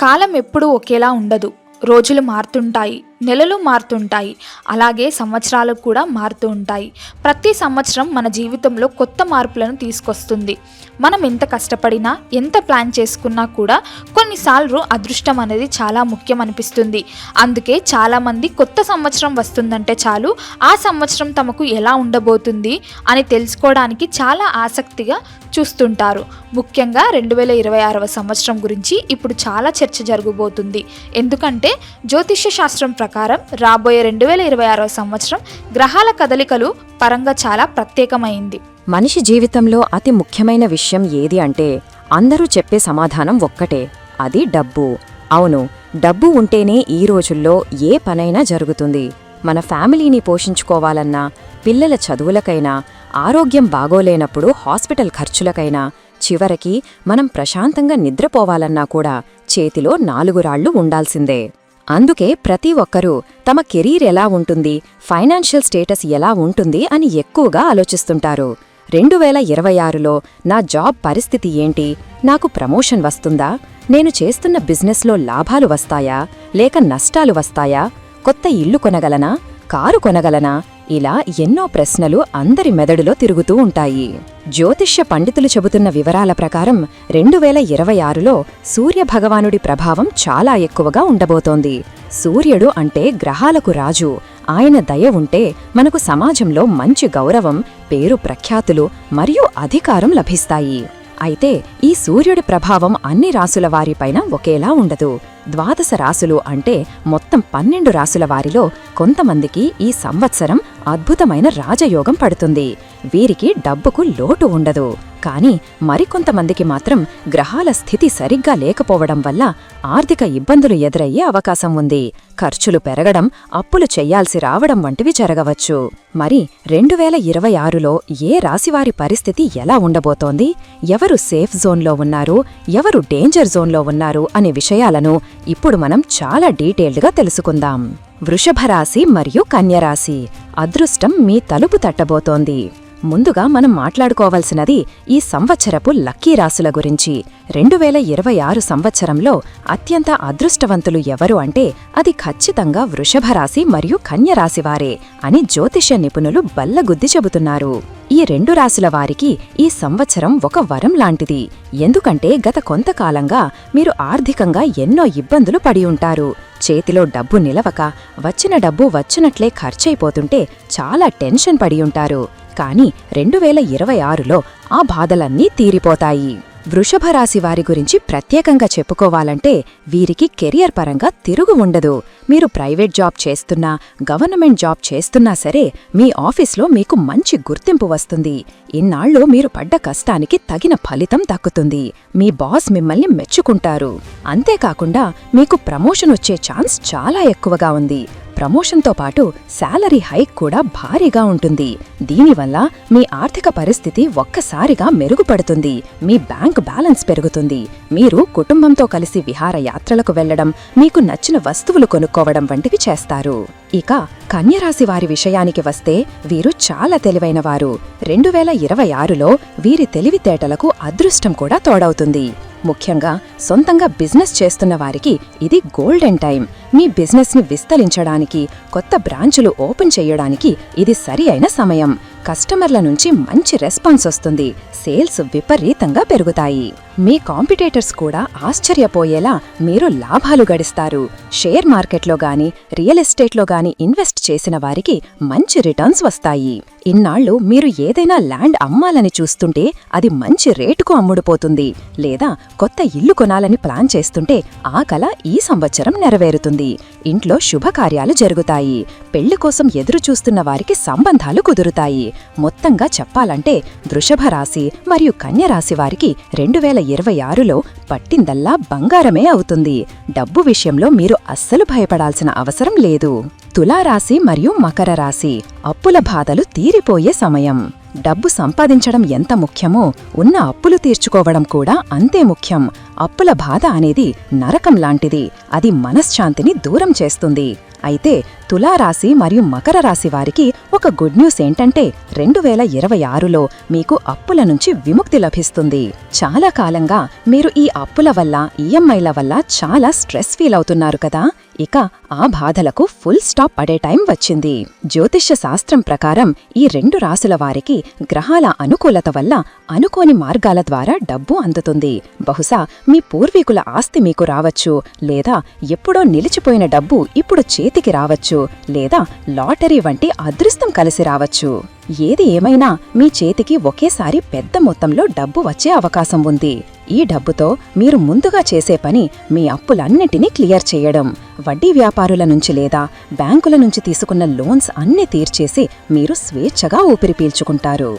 కాలం ఎప్పుడూ ఒకేలా ఉండదు. రోజులు మారుతుంటాయి. నెలలు మారుతుంటాయి. అలాగే సంవత్సరాలు కూడా మారుతూ ఉంటాయి. ప్రతి సంవత్సరం మన జీవితంలో కొత్త మార్పులను తీసుకొస్తుంది. మనం ఎంత కష్టపడినా ఎంత ప్లాన్ చేసుకున్నా కూడా కొన్నిసార్లు అదృష్టం అనేది చాలా ముఖ్యం అనిపిస్తుంది. అందుకే చాలామంది కొత్త సంవత్సరం వస్తుందంటే చాలు ఆ సంవత్సరం తమకు ఎలా ఉండబోతుంది అని తెలుసుకోవడానికి చాలా ఆసక్తిగా చూస్తుంటారు. ముఖ్యంగా రెండు వేల ఇరవై ఆరవ సంవత్సరం గురించి ఇప్పుడు చాలా చర్చ జరగబోతుంది. ఎందుకంటే జ్యోతిష్య శాస్త్రం ప్రకారం ప్రకారం రాబోయే రెండు వేల ఇరవై ఆరో సంవత్సరం గ్రహాల కదలికలు పరంగా చాలా ప్రత్యేకమైంది. మనిషి జీవితంలో అతి ముఖ్యమైన విషయం ఏది అంటే అందరూ చెప్పే సమాధానం ఒక్కటే అది డబ్బు. అవును డబ్బు ఉంటేనే ఈ రోజుల్లో ఏ పనైనా జరుగుతుంది. మన ఫ్యామిలీని పోషించుకోవాలన్నా పిల్లల చదువులకైనా ఆరోగ్యం బాగోలేనప్పుడు హాస్పిటల్ ఖర్చులకైనా చివరికి మనం ప్రశాంతంగా నిద్రపోవాలన్నా కూడా చేతిలో నాలుగు రాళ్ళు ఉండాల్సిందే. అందుకే ప్రతి ఒక్కరూ తమ కెరీర్ ఎలా ఉంటుంది ఫైనాన్షియల్ స్టేటస్ ఎలా ఉంటుంది అని ఎక్కువగా ఆలోచిస్తుంటారు. రెండు వేల ఇరవై ఆరులో నా జాబ్ పరిస్థితి ఏంటి? నాకు ప్రమోషన్ వస్తుందా? నేను చేస్తున్న బిజినెస్లో లాభాలు వస్తాయా? లేక నష్టాలు వస్తాయా? కొత్త ఇల్లు కొనగలనా? కారు కొనగలనా? ఇలా ఎన్నో ప్రశ్నలు అందరి మెదడులో తిరుగుతూ ఉంటాయి. జ్యోతిష్య పండితులు చెబుతున్న వివరాల ప్రకారం రెండు వేల ఇరవై ఆరులో సూర్యభగవానుడి ప్రభావం చాలా ఎక్కువగా ఉండబోతోంది. సూర్యుడు అంటే గ్రహాలకు రాజు. ఆయన దయ ఉంటే మనకు సమాజంలో మంచి గౌరవం పేరు ప్రఖ్యాతులు మరియు అధికారం లభిస్తాయి. అయితే ఈ సూర్యుడి ప్రభావం అన్ని రాసుల వారిపైన ఒకేలా ఉండదు. ద్వాదశ రాసులు అంటే మొత్తం పన్నెండు రాసుల వారిలో కొంతమందికి ఈ సంవత్సరం అద్భుతమైన రాజయోగం పడుతుంది. వీరికి డబ్బుకు లోటు ఉండదు. కానీ మరికొంతమందికి మాత్రం గ్రహాల స్థితి సరిగ్గా లేకపోవడం వల్ల ఆర్థిక ఇబ్బందులు ఎదురయ్యే అవకాశం ఉంది. ఖర్చులు పెరగడం అప్పులు చెయ్యాల్సి రావడం వంటివి జరగవచ్చు. మరి రెండు వేల ఇరవై ఆరులో ఏ రాశివారి పరిస్థితి ఎలా ఉండబోతోంది? ఎవరు సేఫ్ జోన్లో ఉన్నారు? ఎవరు డేంజర్ జోన్లో ఉన్నారు? అనే విషయాలను ఇప్పుడు మనం చాలా డీటెయిల్డ్గా తెలుసుకుందాం. వృషభ రాశి మరియు కన్యరాశి. అదృష్టం మీ తలుపు తట్టబోతోంది. ముందుగా మనం మాట్లాడుకోవాల్సినది ఈ సంవత్సరపు లక్కీ రాశుల గురించి. రెండు వేల ఇరవై ఆరు సంవత్సరంలో అత్యంత అదృష్టవంతులు ఎవరు అంటే అది ఖచ్చితంగా వృషభరాశి మరియు కన్యరాశివారే అని జ్యోతిష్య నిపుణులు బల్లగుద్ది చెబుతున్నారు. ఈ రెండు రాశుల వారికి ఈ సంవత్సరం ఒక వరం లాంటిది. ఎందుకంటే గత కొంతకాలంగా మీరు ఆర్థికంగా ఎన్నో ఇబ్బందులు పడి ఉంటారు. చేతిలో డబ్బు నిలవక వచ్చిన డబ్బు వచ్చినట్లే ఖర్చయిపోతుంటే చాలా టెన్షన్ పడి ఉంటారు. కానీ రెండు వేల ఇరవై ఆరులో ఆ బాధలన్నీ తీరిపోతాయి. వృషభరాశి వారి గురించి ప్రత్యేకంగా చెప్పుకోవాలంటే వీరికి కెరియర్ పరంగా తిరుగు ఉండదు. మీరు ప్రైవేట్ జాబ్ చేస్తున్నా గవర్నమెంట్ జాబ్ చేస్తున్నా సరే మీ ఆఫీస్లో మీకు మంచి గుర్తింపు వస్తుంది. ఇన్నాళ్ళు మీరు పడ్డ కష్టానికి తగిన ఫలితం దక్కుతుంది. మీ బాస్ మిమ్మల్ని మెచ్చుకుంటారు. అంతేకాకుండా మీకు ప్రమోషన్ వచ్చే ఛాన్స్ చాలా ఎక్కువగా ఉంది. ప్రమోషన్తో పాటు శాలరీ హైక్ కూడా భారీగా ఉంటుంది. దీనివల్ల మీ ఆర్థిక పరిస్థితి ఒక్కసారిగా మెరుగుపడుతుంది. మీ బ్యాంక్ బ్యాలెన్స్ పెరుగుతుంది. మీరు కుటుంబంతో కలిసి విహారయాత్రలకు వెళ్ళడం మీకు నచ్చిన వస్తువులు కొనుక్కోవడం వంటివి చేస్తారు. ఇక కన్యరాశి వారి విషయానికి వస్తే వీరు చాలా తెలివైనవారు. రెండు వేల ఇరవై ఆరులో వీరి తెలివితేటలకు అదృష్టం కూడా తోడవుతుంది. ముఖ్యంగా సొంతంగా బిజినెస్ చేస్తున్న వారికి ఇది గోల్డెన్ టైం మీ బిజినెస్ని విస్తరించడానికి కొత్త బ్రాంచులు ఓపెన్ చేయడానికి ఇది సరి అయిన సమయం. కస్టమర్ల నుంచి మంచి రెస్పాన్స్ వస్తుంది. సేల్స్ విపరీతంగా పెరుగుతాయి. మీ కాంపిటేటర్స్ కూడా ఆశ్చర్యపోయేలా మీరు లాభాలు గడిస్తారు. షేర్ మార్కెట్లో గాని రియల్ ఎస్టేట్లో గాని ఇన్వెస్ట్ చేసిన వారికి మంచి రిటర్న్స్ వస్తాయి. ఇన్నాళ్ళు మీరు ఏదైనా ల్యాండ్ అమ్మాలని చూస్తుంటే అది మంచి రేటుకు అమ్ముడుపోతుంది. లేదా కొత్త ఇల్లు కొనాలని ప్లాన్ చేస్తుంటే ఆ కల ఈ సంవత్సరం నెరవేరుతుంది. ఇంట్లో శుభకార్యాలు జరుగుతాయి. పెళ్ళి కోసం ఎదురు చూస్తున్న వారికి సంబంధాలు కుదురుతాయి. మొత్తంగా చెప్పాలంటే వృషభ రాశి మరియు కన్యరాశి వారికి రెండు వేల ఇరవై ఆరులో పట్టిందల్లా బంగారమే అవుతుంది. డబ్బు విషయంలో మీరు అస్సలు భయపడాల్సిన అవసరం లేదు. తులారాశి మరియు మకర రాశి అప్పుల బాధలు తీరిపోయే సమయం. డబ్బు సంపాదించడం ఎంత ముఖ్యమో ఉన్న అప్పులు తీర్చుకోవడం కూడా అంతే ముఖ్యం. అప్పుల బాధ అనేది నరకం లాంటిది. అది మనశ్శాంతిని దూరం చేస్తుంది. అయితే తులారాశి మరియు మకర రాశి వారికి ఒక గుడ్ న్యూస్ ఏంటంటే రెండు వేల ఇరవై ఆరులో మీకు అప్పుల నుంచి విముక్తి లభిస్తుంది. చాలా కాలంగా మీరు ఈ అప్పుల వల్ల ఈఎంఐల వల్ల చాలా స్ట్రెస్ ఫీల్ అవుతున్నారు కదా. ఇక ఆ బాధలకు ఫుల్ స్టాప్ పడే టైం వచ్చింది. జ్యోతిష్య శాస్త్రం ప్రకారం ఈ రెండు రాసుల వారికి గ్రహాల అనుకూలత వల్ల అనుకోని మార్గాల ద్వారా డబ్బు అందుతుంది. బహుశా మీ పూర్వీకుల ఆస్తి మీకు రావచ్చు లేదా ఎప్పుడో నిలిచిపోయిన డబ్బు ఇప్పుడు చేతికి రావచ్చు. లేదా లాటరీ వంటి అదృష్టం కలిసి రావచ్చు. ఏది ఏమైనా మీ చేతికి ఒకేసారి పెద్ద మొత్తంలో డబ్బు వచ్చే అవకాశం ఉంది. ఈ డబ్బుతో మీరు ముందుగా చేసే పని మీ అప్పులన్నింటినీ క్లియర్ చేయడం. వడ్డీ వ్యాపారుల నుంచి లేదా బ్యాంకుల నుంచి తీసుకున్న లోన్స్ అన్నీ తీర్చేసి మీరు స్వేచ్ఛగా ఊపిరి పీల్చుకుంటారు.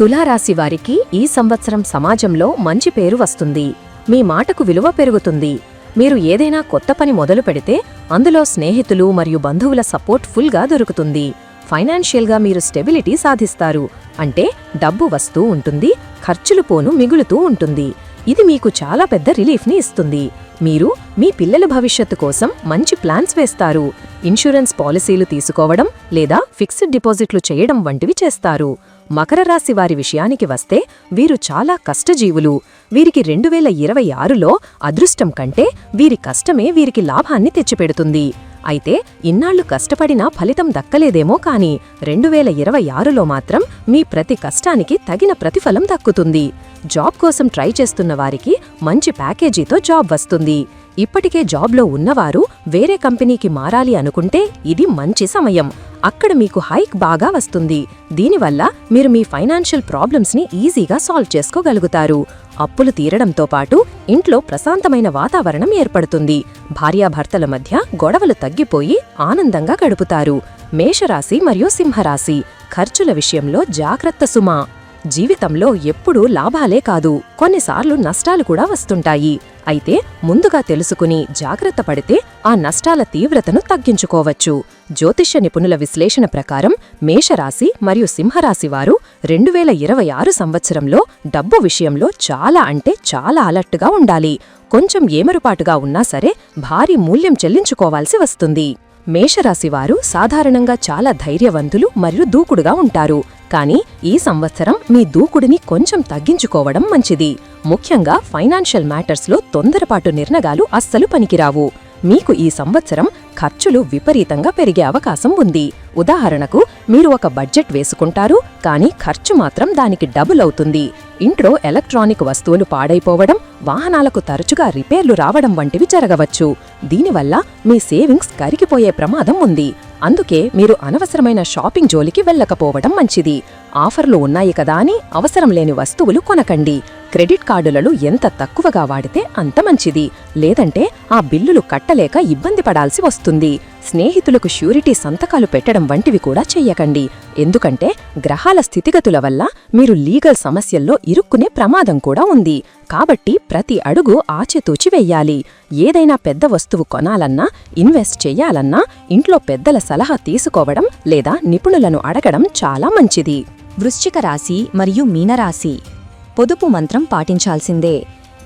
తులారాశి వారికి ఈ సంవత్సరం సమాజంలో మంచి పేరు వస్తుంది. మీ మాటకు విలువ పెరుగుతుంది. మీరు ఏదైనా కొత్త పని మొదలు పెడితే అందులో స్నేహితులు మరియు బంధువుల సపోర్ట్ ఫుల్గా దొరుకుతుంది. ఫైనాన్షియల్గా మీరు స్టెబిలిటీ సాధిస్తారు. అంటే డబ్బు వస్తూ ఉంటుంది ఖర్చులు పోను మిగులుతూ ఉంటుంది. ఇది మీకు చాలా పెద్ద రిలీఫ్ని ఇస్తుంది. మీరు మీ పిల్లల భవిష్యత్తు కోసం మంచి ప్లాన్స్ వేస్తారు. ఇన్సూరెన్స్ పాలసీలు తీసుకోవడం లేదా ఫిక్స్డ్ డిపాజిట్లు చేయడం వంటివి చేస్తారు. మకర రాశి వారి విషయానికి వస్తే వీరు చాలా కష్టజీవులు. వీరికి రెండు వేల ఇరవై ఆరులో అదృష్టం కంటే వీరి కష్టమే వీరికి లాభాన్ని తెచ్చిపెడుతుంది. అయితే ఇన్నాళ్ళు కష్టపడినా ఫలితం దక్కలేదేమో కాని రెండు వేల ఇరవై ఆరులో మాత్రం మీ ప్రతి కష్టానికి తగిన ప్రతిఫలం దక్కుతుంది. జాబ్ కోసం ట్రై చేస్తున్న వారికి మంచి ప్యాకేజీతో జాబ్ వస్తుంది. ఇప్పటికే జాబ్లో ఉన్నవారు వేరే కంపెనీకి మారాలి అనుకుంటే ఇది మంచి సమయం. అక్కడ మీకు హైక్ బాగా వస్తుంది. దీనివల్ల మీరు మీ ఫైనాన్షియల్ ప్రాబ్లమ్స్ని ఈజీగా సాల్వ్ చేసుకోగలుగుతారు. అప్పులు తీరడంతో పాటు ఇంట్లో ప్రశాంతమైన వాతావరణం ఏర్పడుతుంది. భార్యాభర్తల మధ్య గొడవలు తగ్గిపోయి ఆనందంగా గడుపుతారు. మేషరాశి మరియు సింహరాశి. ఖర్చుల విషయంలో జాగ్రత్త సుమా. జీవితంలో ఎప్పుడూ లాభాలే కాదు. కొన్నిసార్లు నష్టాలు కూడా వస్తుంటాయి. అయితే ముందుగా తెలుసుకుని జాగ్రత్త పడితే ఆ నష్టాల తీవ్రతను తగ్గించుకోవచ్చు. జ్యోతిష్య నిపుణుల విశ్లేషణ ప్రకారం మేషరాశి మరియు సింహరాశి వారు రెండు వేల ఇరవై ఆరు సంవత్సరంలో డబ్బు విషయంలో చాలా అంటే చాలా అలర్ట్గా ఉండాలి. కొంచెం ఏమరుపాటుగా ఉన్నా సరే భారీ మూల్యం చెల్లించుకోవాల్సి వస్తుంది. మేషరాశివారు సాధారణంగా చాలా ధైర్యవంతులు మరియు దూకుడుగా ఉంటారు. కానీ ఈ సంవత్సరం మీ దూకుడిని కొంచెం తగ్గించుకోవడం మంచిది. ముఖ్యంగా ఫైనాన్షియల్ మ్యాటర్స్లో తొందరపాటు నిర్ణగాలు అస్సలు పనికిరావు. మీకు ఈ సంవత్సరం ఖర్చులు విపరీతంగా పెరిగే అవకాశం ఉంది. ఉదాహరణకు మీరు ఒక బడ్జెట్ వేసుకుంటారు కానీ ఖర్చు మాత్రం దానికి డబుల్ అవుతుంది. ఇంట్లో ఎలక్ట్రానిక్ వస్తువులు పాడైపోవడం వాహనాలకు తరచుగా రిపేర్లు రావడం వంటివి జరగవచ్చు. దీనివల్ల మీ సేవింగ్స్ కరిగిపోయే ప్రమాదం ఉంది. అందుకే మీరు అనవసరమైన షాపింగ్ జోలికి వెళ్ళకపోవడం మంచిది. ఆఫర్లు ఉన్నాయి కదా అని అవసరం లేని వస్తువులు కొనకండి. క్రెడిట్ కార్డులను ఎంత తక్కువగా వాడితే అంత మంచిది. లేదంటే ఆ బిల్లులు కట్టలేక ఇబ్బంది పడాల్సి వస్తుంది. స్నేహితులకు ష్యూరిటీ సంతకాలు పెట్టడం వంటివి కూడా చెయ్యకండి. ఎందుకంటే గ్రహాల స్థితిగతుల వల్ల మీరు లీగల్ సమస్యల్లో ఇరుక్కునే ప్రమాదం కూడా ఉంది. కాబట్టి ప్రతి అడుగు ఆచితూచి వెయ్యాలి. ఏదైనా పెద్ద వస్తువు కొనాలన్నా ఇన్వెస్ట్ చెయ్యాలన్నా ఇంట్లో పెద్దల సలహా తీసుకోవడం లేదా నిపుణులను అడగడం చాలా మంచిది. వృశ్చిక రాశి మరియు మీనరాశి పొదుపు మంత్రం పాటించాల్సిందే.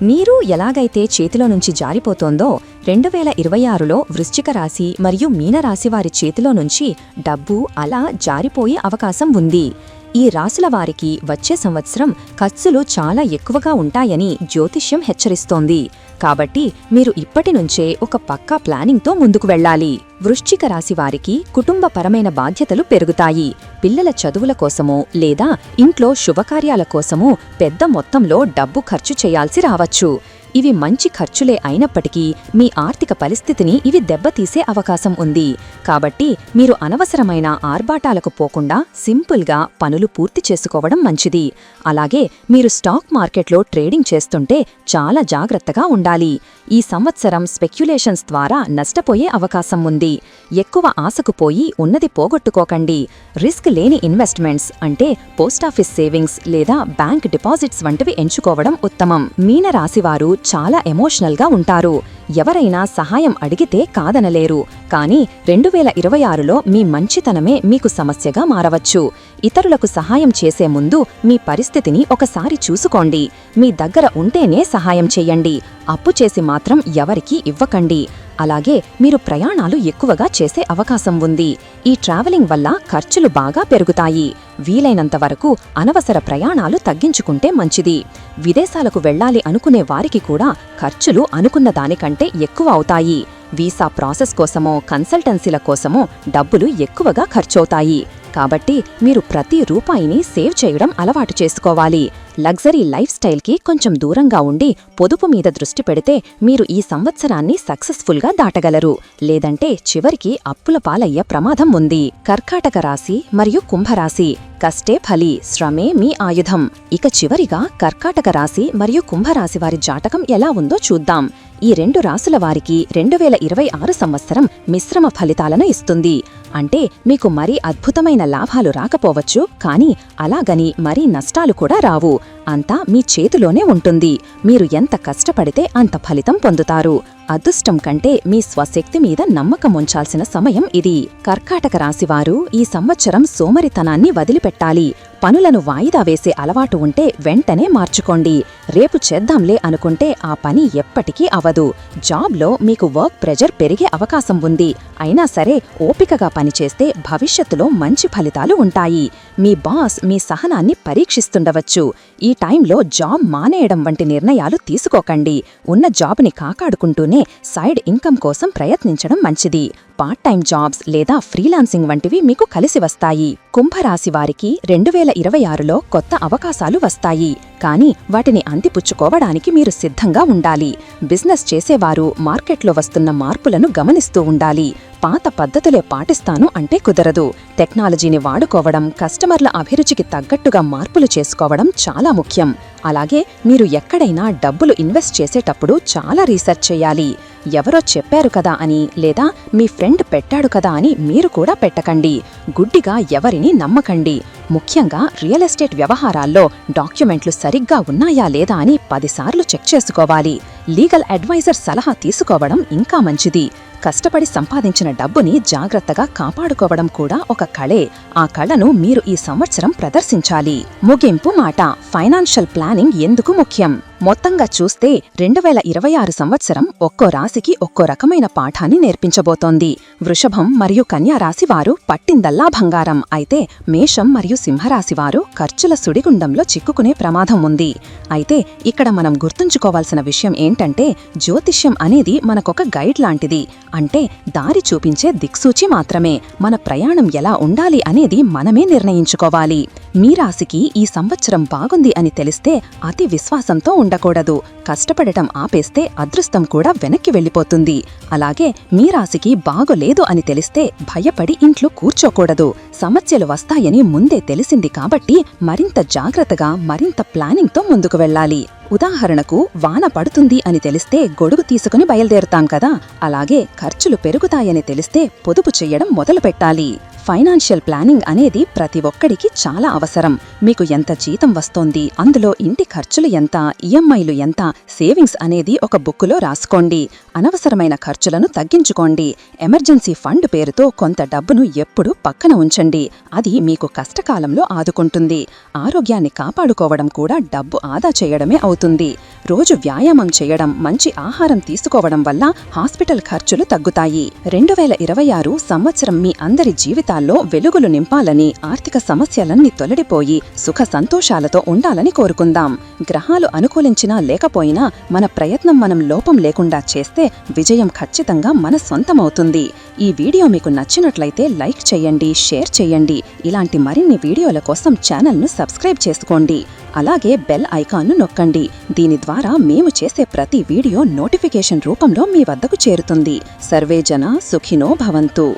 నీరు ఎలాగైతే చేతిలో నుంచి జారిపోతోందో రెండు వేల ఇరవై ఆరులో వృశ్చిక రాశి మరియు మీనరాశి వారి చేతిలో నుంచి డబ్బు అలా జారిపోయే అవకాశం ఉంది. ఈ రాశుల వారికి వచ్చే సంవత్సరం ఖర్చులు చాలా ఎక్కువగా ఉంటాయని జ్యోతిష్యం హెచ్చరిస్తోంది. కాబట్టి మీరు ఇప్పటి నుంచే ఒక పక్కా ప్లానింగ్తో ముందుకు వెళ్ళాలి. వృశ్చిక రాశి వారికి కుటుంబపరమైన బాధ్యతలు పెరుగుతాయి. పిల్లల చదువుల కోసమో లేదా ఇంట్లో శుభకార్యాల కోసమో పెద్ద మొత్తంలో డబ్బు ఖర్చు చేయాల్సి రావచ్చు. ఇవి మంచి ఖర్చులే అయినప్పటికీ మీ ఆర్థిక పరిస్థితిని ఇవి దెబ్బతీసే అవకాశం ఉంది. కాబట్టి మీరు అనవసరమైన ఆర్భాటాలకు పోకుండా సింపుల్గా పనులు పూర్తి చేసుకోవడం మంచిది. అలాగే మీరు స్టాక్ మార్కెట్లో ట్రేడింగ్ చేస్తుంటే చాలా జాగ్రత్తగా ఉండాలి. ఈ సంవత్సరం స్పెక్యులేషన్స్ ద్వారా నష్టపోయే అవకాశం ఉంది. ఎక్కువ ఆశకు పోయి ఉన్నది పోగొట్టుకోకండి. రిస్క్ లేని ఇన్వెస్ట్మెంట్స్ అంటే పోస్టాఫీస్ సేవింగ్స్ లేదా బ్యాంక్ డిపాజిట్స్ వంటివి ఎంచుకోవడం ఉత్తమం. మీన రాశివారు చాలా ఎమోషనల్గా ఉంటారు. ఎవరైనా సహాయం అడిగితే కాదనలేరు. కానీ రెండు వేల ఇరవై ఆరులో మీ మంచితనమే మీకు సమస్యగా మారవచ్చు. ఇతరులకు సహాయం చేసే ముందు మీ పరిస్థితిని ఒకసారి చూసుకోండి. మీ దగ్గర ఉంటేనే సహాయం చెయ్యండి అప్పు చేసి మాత్రం ఎవరికీ ఇవ్వకండి. అలాగే మీరు ప్రయాణాలు ఎక్కువగా చేసే అవకాశం ఉంది. ఈ ట్రావెలింగ్ వల్ల ఖర్చులు బాగా పెరుగుతాయి. వీలైనంత వరకు అనవసర ప్రయాణాలు తగ్గించుకుంటే మంచిది. విదేశాలకు వెళ్ళాలి అనుకునే వారికి కూడా ఖర్చులు అనుకున్న దానికంటే ఎక్కువ అవుతాయి. వీసా ప్రాసెస్ కోసమో కన్సల్టెన్సీల కోసమో డబ్బులు ఎక్కువగా ఖర్చవుతాయి. కాబట్టి మీరు ప్రతి రూపాయిని సేవ్ చేయడం అలవాటు చేసుకోవాలి. లగ్జరీ లైఫ్ స్టైల్కి కొంచెం దూరంగా ఉండి పొదుపు మీద దృష్టి పెడితే మీరు ఈ సంవత్సరాన్ని సక్సెస్ఫుల్గా దాటగలరు. లేదంటే చివరికి అప్పుల పాలయ్యే ప్రమాదం ఉంది. కర్కాటక రాశి మరియు కుంభరాశి. కష్టే ఫలి శ్రమే మీ ఆయుధం. ఇక చివరిగా కర్కాటక రాశి మరియు కుంభరాశి వారి జాతకం ఎలా ఉందో చూద్దాం. ఈ రెండు రాసుల వారికి రెండు వేల ఇరవై ఆరు సంవత్సరం మిశ్రమ ఫలితాలను ఇస్తుంది. అంటే మీకు మరీ అద్భుతమైన లాభాలు రాకపోవచ్చు కానీ అలాగని మరీ నష్టాలు కూడా రావు. అంతా మీ చేతిలోనే ఉంటుంది. మీరు ఎంత కష్టపడితే అంత ఫలితం పొందుతారు. అదృష్టం కంటే మీ స్వశక్తి మీద నమ్మకం ఉంచాల్సిన సమయం ఇది. కర్కాటక రాశివారు ఈ సంవత్సరం సోమరితనాన్ని వదిలిపెట్టాలి. పనులను వాయిదా వేసే అలవాటు ఉంటే వెంటనే మార్చుకోండి. రేపు చేద్దాంలే అనుకుంటే ఆ పని ఎప్పటికీ అవదు. జాబ్లో మీకు వర్క్ ప్రెజర్ పెరిగే అవకాశం ఉంది. అయినా సరే ఓపికగా పనిచేస్తే భవిష్యత్తులో మంచి ఫలితాలు ఉంటాయి. మీ బాస్ మీ సహనాన్ని పరీక్షిస్తుండవచ్చు. ఈ టైంలో జాబ్ మానేయడం వంటి నిర్ణయాలు తీసుకోకండి. ఉన్న జాబ్ని కాకాడుకుంటూనే సైడ్ ఇన్కమ్ కోసం ప్రయత్నించడం మంచిది. పార్ట్ టైం జాబ్స్ లేదా ఫ్రీలాన్సింగ్ వంటివి మీకు కలిసి వస్తాయి. కుంభరాశి వారికి రెండు వేల ఇరవై ఆరులో కొత్త అవకాశాలు వస్తాయి. కానీ వాటిని అందిపుచ్చుకోవడానికి మీరు సిద్ధంగా ఉండాలి. బిజినెస్ చేసేవారు మార్కెట్లో వస్తున్న మార్పులను గమనిస్తూ ఉండాలి. పాత పద్ధతులే పాటిస్తాను అంటే కుదరదు. టెక్నాలజీని వాడుకోవడం కస్టమర్ల అభిరుచికి తగ్గట్టుగా మార్పులు చేసుకోవడం చాలా ముఖ్యం. అలాగే మీరు ఎక్కడైనా డబ్బులు ఇన్వెస్ట్ చేసేటప్పుడు చాలా రీసెర్చ్ చేయాలి. ఎవరో చెప్పారు కదా అని లేదా మీ ఫ్రెండ్ పెట్టాడు కదా అని మీరు కూడా పెట్టకండి. గుడ్డిగా ఎవరిని నమ్మకండి. ముఖ్యంగా రియల్ ఎస్టేట్ వ్యవహారాల్లో డాక్యుమెంట్లు సరిగ్గా ఉన్నాయా లేదా అని పదిసార్లు చెక్ చేసుకోవాలి. లీగల్ అడ్వైజర్ సలహా తీసుకోవడం ఇంకా మంచిది. కష్టపడి సంపాదించిన డబ్బుని జాగ్రత్తగా కాపాడుకోవడం కూడా ఒక కళే. ఆ కళను మీరు ఈ సంవత్సరం ప్రదర్శించాలి. ముగింపు మాట ఫైనాన్షియల్ ప్లానింగ్ ఎందుకు ముఖ్యం? మొత్తంగా చూస్తే రెండు వేల ఇరవై ఆరు సంవత్సరం ఒక్కో రాశికి ఒక్కో రకమైన పాఠాన్ని నేర్పించబోతోంది. వృషభం మరియు కన్యా రాశి వారు పట్టిందల్లా బంగారం. అయితే మేషం మరియు సింహరాశి వారు ఖర్చుల సుడిగుండంలో చిక్కుకునే ప్రమాదం ఉంది. అయితే ఇక్కడ మనం గుర్తుంచుకోవాల్సిన విషయం ఏంటంటే జ్యోతిష్యం అనేది మనకొక గైడ్ లాంటిది. అంటే దారి చూపించే దిక్సూచి మాత్రమే. మన ప్రయాణం ఎలా ఉండాలి అనేది మనమే నిర్ణయించుకోవాలి. మీ రాశికి ఈ సంవత్సరం బాగుంది అని తెలిస్తే అతి విశ్వాసంతో ఉండకూడదు. కష్టపడటం ఆపేస్తే అదృష్టం కూడా వెనక్కి వెళ్ళిపోతుంది. అలాగే మీ రాశికి బాగోలేదు అని తెలిస్తే భయపడి ఇంట్లో కూర్చోకూడదు. సమస్యలు వస్తాయని ముందే తెలిసింది కాబట్టి మరింత జాగ్రత్తగా మరింత ప్లానింగ్తో ముందుకు వెళ్ళాలి. ఉదాహరణకు వాన పడుతుంది అని తెలిస్తే గొడుగు తీసుకుని బయలుదేరుతాం కదా. అలాగే ఖర్చులు పెరుగుతాయని తెలిస్తే పొదుపు చెయ్యడం మొదలుపెట్టాలి. ఫైనాన్షియల్ ప్లానింగ్ అనేది ప్రతి ఒక్కడికి చాలా అవసరం. మీకు ఎంత జీతం వస్తోంది అందులో ఇంటి ఖర్చులు ఎంత ఈఎంఐలు ఎంత సేవింగ్స్ అనేది ఒక బుక్కులో రాసుకోండి. అనవసరమైన ఖర్చులను తగ్గించుకోండి. ఎమర్జెన్సీ ఫండ్ పేరుతో కొంత డబ్బును ఎప్పుడూ పక్కన ఉంచండి. అది మీకు కష్టకాలంలో ఆదుకుంటుంది. ఆరోగ్యాన్ని కాపాడుకోవడం కూడా డబ్బు ఆదా చేయడమే అవుతుంది. రోజు వ్యాయామం చేయడం మంచి ఆహారం తీసుకోవడం వల్ల హాస్పిటల్ ఖర్చులు తగ్గుతాయి. రెండు వేల ఇరవై ఆరు సంవత్సరం మీ అందరి జీవితాల్లో వెలుగులు నింపాలని ఆర్థిక సమస్యలన్నీ తొలడిపోయి సుఖ సంతోషాలతో ఉండాలని కోరుకుందాం. గ్రహాలు అనుకూలించినా లేకపోయినా మన ప్రయత్నం మనం లోపం లేకుండా చేస్తే విజయం ఖచ్చితంగా మన సొంతమవుతుంది. ఈ వీడియో మీకు నచ్చినట్లయితే లైక్ చేయండి షేర్ చేయండి. ఇలాంటి మరిన్ని వీడియోల కోసం ఛానల్ను సబ్స్క్రైబ్ చేసుకోండి. అలాగే బెల్ ఐకాన్ను నొక్కండి. దీని ద్వారా మేము చేసే ప్రతి వీడియో నోటిఫికేషన్ రూపంలో మీ వద్దకు చేరుతుంది. సర్వేజన సుఖినో భవంతు.